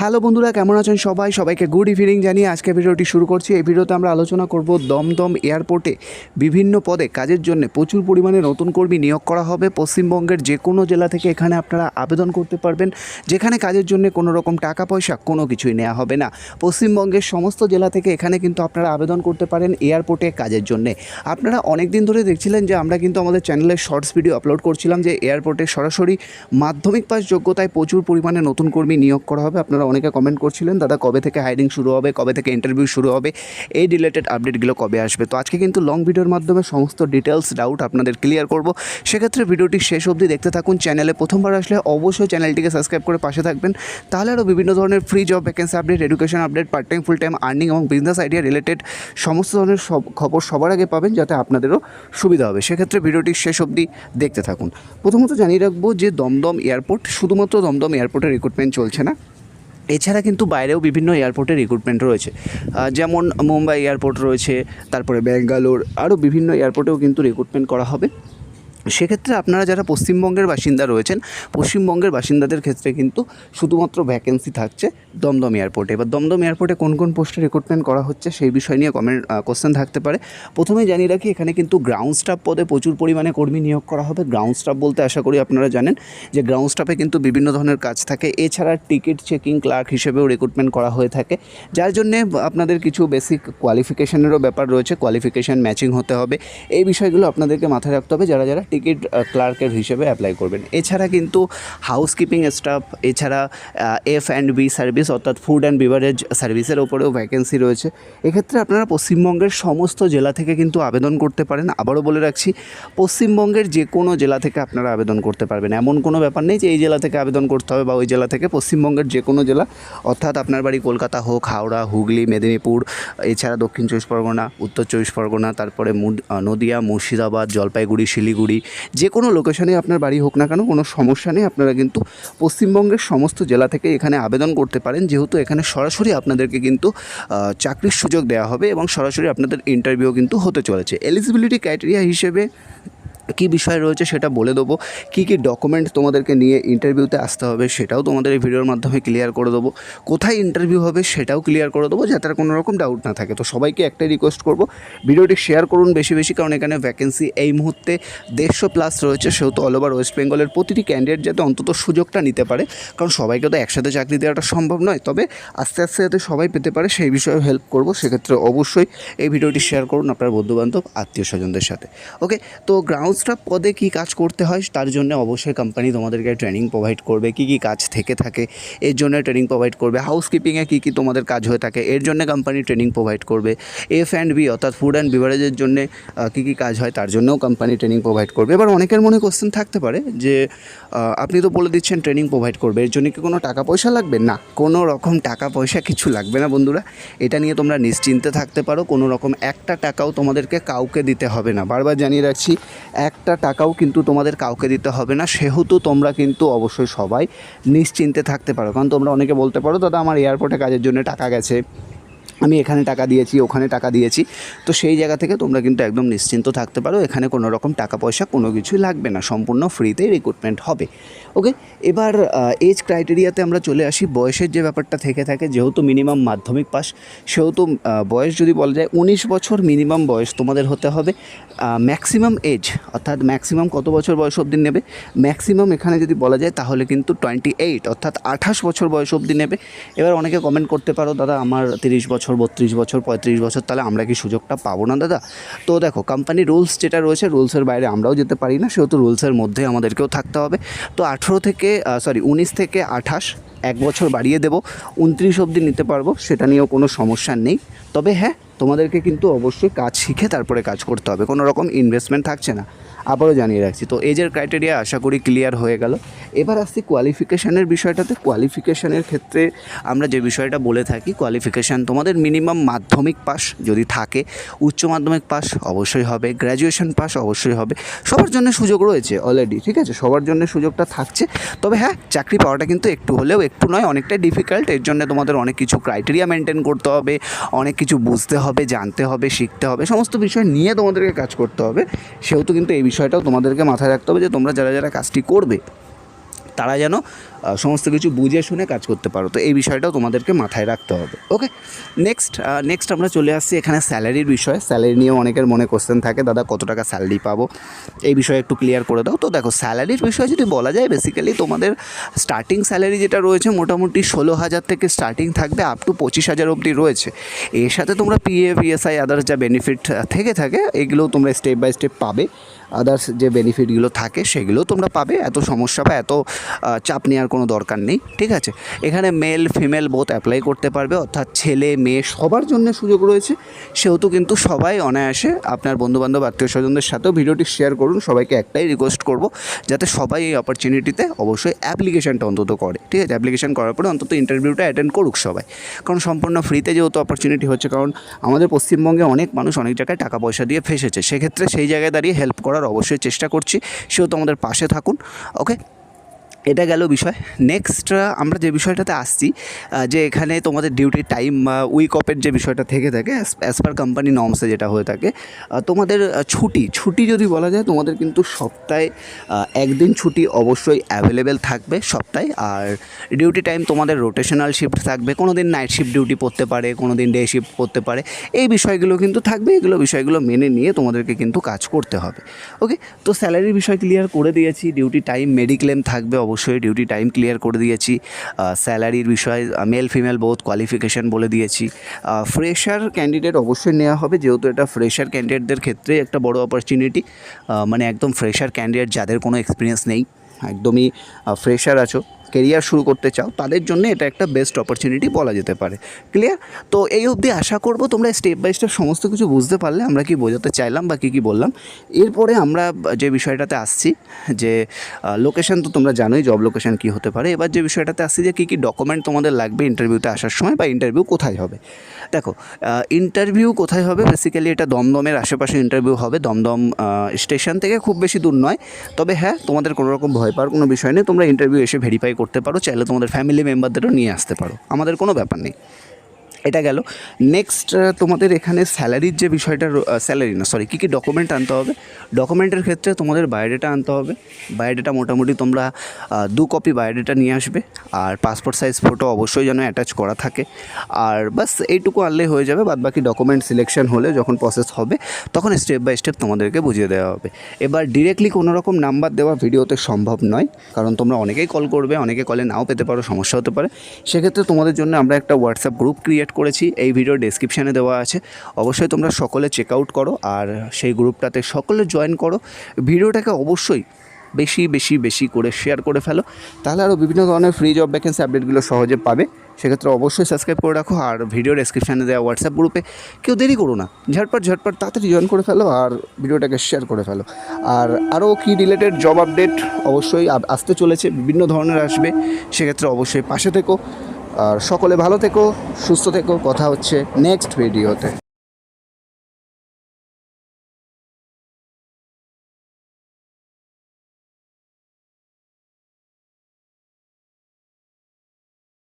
Hello বন্ধুরা, কেমন আছেন সবাই? সবাইকে গুড ইভিনিং জানিয়ে আজকে ভিডিওটি শুরু করছি। এই ভিডিওতে আমরা আলোচনা করব দমদম এয়ারপোর্টে বিভিন্ন পদে কাজের জন্য প্রচুর পরিমাণে নতুন কর্মী নিয়োগ করা হবে। পশ্চিমবঙ্গের যে কোনো জেলা থেকে এখানে আপনারা আবেদন করতে পারবেন। যেখানে কাজের জন্য কোনো রকম টাকা পয়সা কোনো কিছুই নেওয়া হবে না। পশ্চিমবঙ্গের সমস্ত জেলা থেকে এখানে কিন্তু আপনারা আবেদন করতে পারেন এয়ারপোর্টে কাজের জন্য। আপনারা অনেক দিন ধরে দেখছিলেন যে আমরা কিন্তু আমাদের চ্যানেলে শর্টস ভিডিও আপলোড করছিলাম যে এয়ারপোর্টে সরাসরি মাধ্যমিক পাস যোগ্যতায় প্রচুর পরিমাণে নতুন কর্মী নিয়োগ করা হবে। আপনারা অনেকে কমেন্ট করছিলেন, দাদা, কবে থেকে হায়ারিং শুরু হবে? কবে থেকে ইন্টারভিউ শুরু হবে? এই রিলেটেড আপডেটগুলো কবে আসবে? তো আজকে কিন্তু লং ভিডিওর মাধ্যমে সমস্ত ডিটেলস ডাউট আপনাদের ক্লিয়ার করব। সেক্ষেত্রে ভিডিওটি শেষ অবধি দেখতে থাকুন। চ্যানেলে প্রথমবার আসলে অবশ্যই চ্যানেলটিকে সাবস্ক্রাইব করে পাশে থাকবেন। তাহলে আরও বিভিন্ন ধরনের free job vacancy update education update part time full time earning এবং বিজনেস আইডিয়া রিলেটেড সমস্ত ধরনের সব খবর সবার আগে পাবেন যাতে আপনাদেরও সুবিধা হবে। সেক্ষেত্রে ভিডিওটি শেষ অবধি দেখতে থাকুন। প্রথমত জানিয়ে রাখব যে দমদম এয়ারপোর্ট, শুধুমাত্র দমদম এয়ারপোর্টে রিক্রুটমেন্ট চলছে না। এছাড়া কিন্তু বাইরেও বিভিন্ন এয়ারপোর্টে রিক্রুটমেন্ট রয়েছে। যেমন মুম্বাই এয়ারপোর্ট রয়েছে, তারপরে ব্যাঙ্গালোর, আরও বিভিন্ন এয়ারপোর্টেও কিন্তু রিক্রুটমেন্ট করা হবে। সেক্ষেত্রে আপনারা যারা পশ্চিমবঙ্গের বাসিন্দা রয়েছেন, পশ্চিমবঙ্গের বাসিন্দাদের ক্ষেত্রে কিন্তু শুধুমাত্র ভ্যাকেন্সি থাকছে দমদম এয়ারপোর্টে এবার দমদম এয়ারপোর্টে কোন কোন পোস্টে রিক্রুটমেন্ট করা হচ্ছে সেই বিষয় নিয়ে কমেন্ট কোশ্চেন থাকতে পারে। প্রথমে জানিয়ে রাখি, এখানে কিন্তু গ্রাউন্ড স্টাফ পদে প্রচুর পরিমাণে কর্মী নিয়োগ করা হবে। গ্রাউন্ড স্টাফ বলতে আশা করি আপনারা জানেন যে গ্রাউন্ড স্টাফে কিন্তু বিভিন্ন ধরনের কাজ থাকে। এছাড়া টিকিট চেকিং ক্লার্ক হিসেবেও রিক্রুটমেন্ট করা হয়ে থাকে। যার জন্যে আপনাদের কিছু বেসিক কোয়ালিফিকেশনেরও ব্যাপার রয়েছে। কোয়ালিফিকেশান ম্যাচিং হতে হবে। এই বিষয়গুলো আপনাদেরকে মাথায় রাখতে হবে। যারা যারা টিকিট ক্লার্কের হিসেবে অ্যাপ্লাই করবেন। এছাড়া কিন্তু হাউসকিপিং স্টাফ এছাড়া এফ অ্যান্ড বি সার্ভিস অর্থাৎ ফুড অ্যান্ড বিভারেজ সার্ভিসের ওপরেও ভ্যাকেন্সি রয়েছে। এক্ষেত্রে আপনারা পশ্চিমবঙ্গের সমস্ত জেলা থেকে কিন্তু আবেদন করতে পারেন। আবারও বলে রাখছি, পশ্চিমবঙ্গের যে কোনো জেলা থেকে আপনারা আবেদন করতে পারবেন। এমন কোনো ব্যাপার নেই যে এই জেলা থেকে আবেদন করতে হবে বা ওই জেলা থেকে, পশ্চিমবঙ্গের যে কোনো জেলা, অর্থাৎ আপনার বাড়ি কলকাতা হোক, হাওড়া, হুগলি, মেদিনীপুর, এছাড়া দক্ষিণ চব্বিশ পরগনা, উত্তর চব্বিশ পরগনা, তারপরে নদিয়া, মুর্শিদাবাদ, জলপাইগুড়ি, শিলিগুড়ি যে কোনো লোকেশানে আপনার বাড়ি হোক না কেন কোনো সমস্যা নেই। আপনারা কিন্তু পশ্চিমবঙ্গের সমস্ত জেলা থেকে এখানে আবেদন করতে পারেন। যেহেতু এখানে সরাসরি আপনাদেরকে কিন্তু চাকরির সুযোগ দেওয়া হবে এবং সরাসরি আপনাদের ইন্টারভিউ কিন্তু হতে চলেছে। এলিজিবিলিটি ক্রাইটেরিয়া হিসেবে কী বিষয় রয়েছে সেটা বলে দেবো। কী কী ডকুমেন্ট তোমাদেরকে নিয়ে ইন্টারভিউতে আসতে হবে সেটাও তোমাদের এই ভিডিওর মাধ্যমে ক্লিয়ার করে দেবো। কোথায় ইন্টারভিউ হবে সেটাও ক্লিয়ার করে দেবো যাতে কোনো রকম ডাউট না থাকে। তো সবাইকে একটাই রিকোয়েস্ট করব ভিডিওটি শেয়ার করুন বেশি বেশি কারণ এখানে ভ্যাকেন্সি এই মুহূর্তে দেড়শো প্লাস রয়েছে, সেহেতু অল ওভার ওয়েস্ট বেঙ্গলের প্রতিটি ক্যান্ডিডেট যাতে অন্তত সুযোগটা নিতে পারে। কারণ সবাইকে তো একসাথে চাকরি দেওয়াটা সম্ভব নয়, তবে আস্তে আস্তে যাতে সবাই পেতে পারে সেই বিষয়ে হেল্প করব। সেক্ষেত্রে অবশ্যই এই ভিডিওটি শেয়ার করুন আপনার বন্ধুবান্ধব, আত্মীয় স্বজনদের সাথে। ওকে তো গ্রাউন্ড স্টাফ পদে কী কাজ করতে হয়, তার জন্য অবশ্যই কোম্পানি তোমাদেরকে ট্রেনিং প্রোভাইড করবে, কী কী কাজ থেকে থাকে, এর জন্য ট্রেনিং প্রোভাইড করবে হাউসকিপিংয়ে কী কী তোমাদের কাজ হয়ে থাকে, এর জন্য কোম্পানি ট্রেনিং প্রোভাইড করবে এফ অ্যান্ড বি অর্থাৎ ফুড অ্যান্ড বিভারেজের জন্য কী কী কাজ হয়, তার জন্যও কোম্পানি ট্রেনিং প্রোভাইড করবে। এবার অনেকের মনে কোশ্চেন থাকতে পারে যে আপনি তো বলে দিচ্ছেন ট্রেনিং প্রোভাইড করবে, এর জন্য কি কোনো টাকা পয়সা লাগবে? না, কোনো রকম টাকা পয়সা কিছু লাগবে না বন্ধুরা, এটা নিয়ে তোমরা নিশ্চিন্তে থাকতে পারো, কোনো রকম একটা টাকাও তোমাদেরকে কাউকে দিতে হবে না। বারবার জানিয়ে রাখছি একটা টাকাও কিন্তু তোমাদের কাউকে দিতে হবে না। সেহেতু তোমরা কিন্তু অবশ্যই সবাই নিশ্চিন্তে থাকতে পারো। কারণ তোমরা অনেকে বলতে পারো, দাদা, আমার এয়ারপোর্টে কাজের জন্য টাকা গেছে। আমি এখানে টাকা দিয়েছি, ওখানে টাকা দিয়েছি। তো সেই জায়গা থেকে তোমরা কিন্তু একদম নিশ্চিন্ত থাকতে পারো, এখানে কোনো রকম টাকা পয়সা কোনো কিছুই লাগবে না, সম্পূর্ণ ফ্রিতেই রিক্রুটমেন্ট হবে। ওকে এবার এজ ক্রাইটেরিয়াতে আমরা চলে আসি, বয়সের যে ব্যাপারটা থেকে থাকে, যেহেতু মিনিমাম মাধ্যমিক পাস সেহেতু বয়স যদি বলা যায়, উনিশ বছর মিনিমাম বয়স তোমাদের হতে হবে। ম্যাক্সিমাম এজ অর্থাৎ ম্যাক্সিমাম কত বছর বয়স অবধি নেবে? ম্যাক্সিমাম এখানে যদি বলা যায়, তাহলে কিন্তু টোয়েন্টি এইট অর্থাৎ আঠাশ বছর বয়স অবধি নেবে। এবার অনেকে কমেন্ট করতে পারো, দাদা, আমার তিরিশ বছর বত্রিশ বছর, পঁয়ত্রিশ বছর, তাহলে আমরা কি সুযোগটা পাবো না, দাদা? তো দেখো কোম্পানি রুলস যেটা রয়েছে রুলসের বাইরে আমরাও যেতে পারি না, সেহেতু রুলসের মধ্যে আমাদেরকেও থাকতে হবে। তো আঠেরো থেকে সরি উনিশ থেকে আঠাশ, এক বছর বাড়িয়ে দেবো, উনত্রিশ অবধি নিতে পারব, সেটা নিয়েও কোনো সমস্যা নেই। তবে হ্যাঁ তোমাদেরকে কিন্তু অবশ্যই কাজ শিখে তারপরে কাজ করতে হবে, কোনো রকম ইনভেস্টমেন্ট থাকছে না। আবারও জানিয়ে রাখছি। তো এজের ক্রাইটেরিয়া আশা করি ক্লিয়ার হয়ে গেল। এবার আসছি কোয়ালিফিকেশানের বিষয়টাতে। কোয়ালিফিকেশানের ক্ষেত্রে আমরা যে বিষয়টা বলে থাকি কোয়ালিফিকেশান তোমাদের মিনিমাম মাধ্যমিক পাস যদি থাকে, উচ্চ মাধ্যমিক পাস অবশ্যই হবে গ্র্যাজুয়েশন পাস অবশ্যই হবে। সবার জন্য সুযোগ রয়েছে অলরেডি ঠিক আছে? সবার জন্য সুযোগটা থাকছে। তবে হ্যাঁ চাকরি পাওয়াটা কিন্তু একটু হলেও একটু নয়, অনেকটাই ডিফিকাল্ট এর জন্য তোমাদের অনেক কিছু ক্রাইটেরিয়া মেনটেন করতে হবে, অনেক কিছু বুঝতে হবে, জানতে হবে, শিখতে হবে, সমস্ত বিষয় নিয়ে তোমাদেরকে কাজ করতে হবে। সেহেতু কিন্তু এই বিষয়টাও তোমাদেরকে মাথায় রাখতে হবে যে তোমরা যারা যারা কাজটি করবে তারা যেন সমস্ত কিছু বুঝে শুনে কাজ করতে পারো। তো এই বিষয়টাও তোমাদেরকে মাথায় রাখতে হবে ওকে নেক্সট নেক্সট আমরা চলে আসছি এখানে স্যালারির বিষয়ে। স্যালারি নিয়ে অনেকের মনে কোশ্চেন থাকে, দাদা, কত টাকা স্যালারি পাবো? এই বিষয়ে একটু ক্লিয়ার করে দাও। তো দেখো, স্যালারির বিষয়ে যদি বলা যায় বেসিক্যালি তোমাদের স্টার্টিং স্যালারি যেটা রয়েছে মোটামুটি ষোলো হাজার থেকে স্টার্টিং থাকবে আপ টু পঁচিশ হাজার অবধি রয়েছে। এর সাথে তোমরা পিএফ ইএসআই আদার্স যা বেনিফিট থেকে থাকে, এগুলোও তোমরা স্টেপ বাই স্টেপ পাবে। আদার্স যে বেনিফিটগুলো থাকে, সেগুলোও তোমরা পাবে। এত সমস্যা বা এত চাপ নেওয়ার কোনো দরকার নেই, ঠিক আছে? এখানে মেল ফিমেল বোথ অ্যাপ্লাই করতে পারবে, অর্থাৎ ছেলে, মেয়ে সবার জন্য সুযোগ রয়েছে। সেহেতু কিন্তু সবাই অনায়াসে আপনার বন্ধুবান্ধব আত্মীয় স্বজনদের সাথেও ভিডিওটি শেয়ার করুন, সবাইকে একটাই রিকোয়েস্ট করব যাতে সবাই এই অপরচুনিটিতে অবশ্যই অ্যাপ্লিকেশনটা অন্তত করে, ঠিক আছে? অ্যাপ্লিকেশন করার পরে অন্তত ইন্টারভিউটা অ্যাটেন্ড করুক সবাই। কারণ সম্পূর্ণ ফ্রিতে যেহেতু অপরচুনিটি হচ্ছে, কারণ আমাদের পশ্চিমবঙ্গে অনেক মানুষ অনেক জায়গায় টাকা পয়সা দিয়ে ফেসেছে। সেক্ষেত্রে সেই জায়গায় দাঁড়িয়ে হেল্প করার অবশ্যই চেষ্টা করছি। সেহেতু আমাদের পাশে থাকুন ওকে এটা গেল বিষয়। নেক্সট আমরা যে বিষয়টাতে আসছি যে এখানে তোমাদের ডিউটি টাইম উইক অফের যে বিষয়টা থেকে থাকে অ্যাজ পার কোম্পানি নর্মসে যেটা হয়ে থাকে তোমাদের ছুটি ছুটি যদি বলা যায়, তোমাদের কিন্তু সপ্তাহে একদিন ছুটি অবশ্যই অ্যাভেলেবেল থাকবে সপ্তাহে। আর ডিউটি টাইম তোমাদের রোটেশনাল শিফট থাকবে কোনো দিন নাইট শিফট ডিউটি পড়তে পারে কোনো দিন ডে শিফট পড়তে পারে। এই বিষয়গুলো কিন্তু থাকবে, এগুলো বিষয়গুলো মেনে নিয়ে তোমাদেরকে কিন্তু কাজ করতে হবে। ওকে তো স্যালারির বিষয় ক্লিয়ার করে দিয়েছি ডিউটি টাইম মেডিক্লেম থাকবে অবশ্যই। ডিউটি টাইম ক্লিয়ার করে দিয়েছি। স্যালারির বিষয়ে মেল ফিমেল বোথ কোয়ালিফিকেশান বলে দিয়েছি। ফ্রেশার ক্যান্ডিডেট অবশ্যই নেওয়া হবে, যেহেতু এটা ফ্রেশার ক্যান্ডিডেটদের ক্ষেত্রে একটা বড় অপরচুনিটি মানে একদম ফ্রেশার ক্যান্ডিডেট যাদের কোনো এক্সপিরিয়েন্স নেই, একদমই ফ্রেশার আছো। কেরিয়ার শুরু করতে চাও, তাদের জন্য এটা একটা বেস্ট অপরচুনিটি বলা যেতে পারে। ক্লিয়ার তো এই অবধি আশা করব তোমরা স্টেপ বাই স্টেপ সমস্ত কিছু বুঝতে পারলে, আমরা কি বোঝাতে চাইলাম বা কী কী বললাম। এরপরে আমরা যে বিষয়টাতে আসছি, যে লোকেশন তো তোমরা জানোই জব লোকেশান কী হতে পারে। এবার যে বিষয়টাতে আসছি যে কী কী ডকুমেন্ট তোমাদের লাগবে ইন্টারভিউতে আসার সময় বা ইন্টারভিউ কোথায় হবে। দেখো ইন্টারভিউ কোথায় হবে? বেসিক্যালি এটা দমদমের আশেপাশে ইন্টারভিউ হবে। দমদম স্টেশন থেকে খুব বেশি দূর নয়। তবে হ্যাঁ তোমাদের কোনো রকম ভয় পাওয়ার কোনো বিষয় নেই। তোমরা ইন্টারভিউ এসে ভেরিফাই করতে পারো চাইলে তোমাদের ফ্যামিলি মেম্বারদেরও নিয়ে আসতে পারো। আমাদের কোনো ব্যাপার নেই। এটা গেল। নেক্সট তোমাদের এখানে স্যালারির যে বিষয়টা স্যালারি না সরি কী কী ডকুমেন্ট আনতে হবে? ডকুমেন্টের ক্ষেত্রে তোমাদের বায়োডেটা আনতে হবে। বায়োডেটা মোটামুটি তোমরা দু কপি বায়োডেটা নিয়ে আসবে। আর পাসপোর্ট সাইজ ফটো অবশ্যই যেন অ্যাটাচ করা থাকে। আর বাস এইটুকু আনলেই হয়ে যাবে। বাদ বাকি ডকুমেন্ট সিলেকশন হলে যখন প্রসেস হবে, তখন স্টেপ বাই স্টেপ তোমাদেরকে বুঝিয়ে দেওয়া হবে। এবার ডিরেক্টলি কোনো রকম নাম্বার দেওয়া ভিডিওতে সম্ভব নয়। কারণ তোমরা অনেকেই কল করবে, অনেকে কলে নাও পেতে পারো, সমস্যা হতে পারে। সেক্ষেত্রে তোমাদের জন্য আমরা একটা হোয়াটসঅ্যাপ গ্রুপ ক্রিয়েট করেছি, এই ভিডিও ডেসক্রিপশানে দেওয়া আছে। অবশ্যই তোমরা সকলে চেক আউট করো আর সেই গ্রুপটাতে সকলে জয়েন করো। ভিডিওটাকে অবশ্যই বেশি বেশি বেশি করে শেয়ার করে ফেলো। তাহলে আরও বিভিন্ন ধরনের ফ্রি জব ভ্যাকেন্সি আপডেটগুলো সহজে পাবে। সেক্ষেত্রে অবশ্যই সাবস্ক্রাইব করে রাখো আর ভিডিও ডেসক্রিপশানে দেওয়া হোয়াটসঅ্যাপ গ্রুপে কেউ দেরি করো না। ঝটপট ঝটপট তাড়াতাড়ি জয়েন করে ফেলো আর ভিডিওটাকে শেয়ার করে ফেলো। আর আরও কি রিলেটেড জব আপডেট অবশ্যই আসতে চলেছে, বিভিন্ন ধরনের আসবে। সেক্ষেত্রে অবশ্যই পাশে থেকো। আর সকলে ভালো থেকো সুস্থ থেকো। কথা হচ্ছে নেক্সট ভিডিওতে